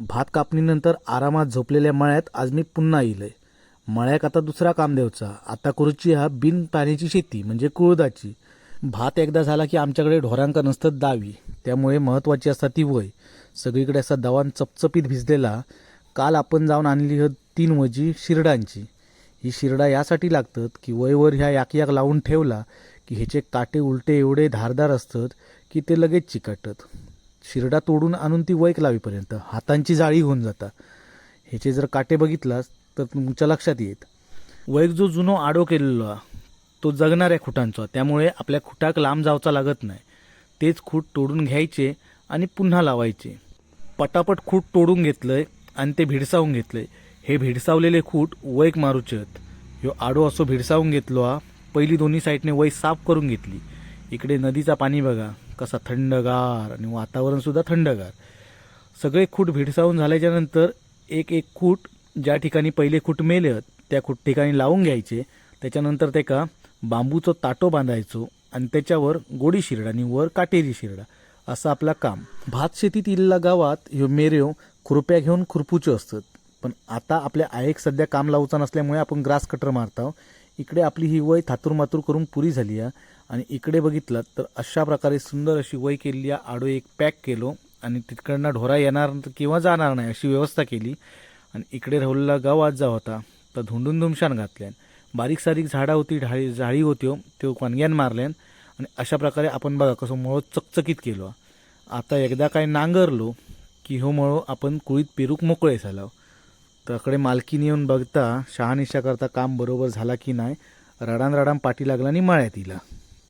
भात कापणीनंतर आरामात झोपलेल्या मळ्यात आज मी पुन्हा येईल मळ्याक आता दुसरा काम देवचा आता कुरुची हा बिन पाण्याची शेती म्हणजे कुळदाची. भात एकदा झाला की आमच्याकडे ढोरांका नसतं दावी. त्यामुळे महत्वाची असतात ती वय. सगळीकडे असा दवान चपचपीत भिजलेला. काल आपण जाऊन आणली ह तीन वजी शिरडांची. ही शिरडा यासाठी लागतात की वयवर ह्या याक याक लावून ठेवला की ह्याचे काटे उलटे एवढे धारदार असतात की ते लगेच चिकटतात शिरडा तोडून आणून ती वैक लावीपर्यंत हातांची जाळी होऊन जाता ह्याचे जर काटे बघितलास तर तुमच्या लक्षात येत वैक जो जुनो आडो केलेलो तो जगणाऱ्या खुटांचा. त्यामुळे आपल्या खुटाक लांब जावचा लागत नाही. तेच खूट तोडून घ्यायचे आणि पुन्हा लावायचे. पटापट खूट तोडून घेतलंय आणि ते भिडसावून घेतलंय. हे भिडसावलेले खूट वैक मारूचेत. ह्यो आडो असो भिडसावून घेतलो हा पहिली दोन्ही साईडने वय साफ करून घेतली. इकडे नदीचा पाणी बघा. कसा थंडगार आणि वातावरण सुद्धा थंडगार. सगळे खूट भिडसावून झाल्याच्यानंतर एक एक खूट ज्या ठिकाणी पहिले खूट मेले त्या खूट ठिकाणी लावून घ्यायचे. त्याच्यानंतर ते का बांबूचं ताटो बांधायचो आणि त्याच्यावर गोडी शिरडा आणि वर काटेरी शिरडा. असं आपला काम. भात शेतीत इल्ला गावात ह्यो मेऱ्यो खुरप्या घेऊन खुरपूचे असतात. पण आता आपल्या आयक सध्या काम लावचा नसल्यामुळे आपण ग्रास कटर मारतो इकडे आपली ही वय थातूरमातूर करून पुरी झाली आहे. आणि इकडे बघितलं तर अशा प्रकारे सुंदर अशी वय केलेली आहे. आडो एक पॅक केलो आणि तिकडनं ढोरा येणार किंवा जाणार नाही अशी व्यवस्था केली. आणि इकडे राहुलला गावात जा होता. तर धुंडून धुमशान घातल्यान. बारीक सारीक झाडा होती ढाळी जाळी होती हो. त्यो कणग्यान मारल्यान. आणि अशा प्रकारे आपण बघा कसं मळो चकचकीत केलो. आता एकदा काय नांगरलो की हो मळो आपण कुळीत पेरूक मोकळे झालो. त्याकडे मालकीने येऊन बघता शहानिशा करता काम बरोबर झाला की नाही रडान रडान पाठी लागला आणि मळ्यात तिला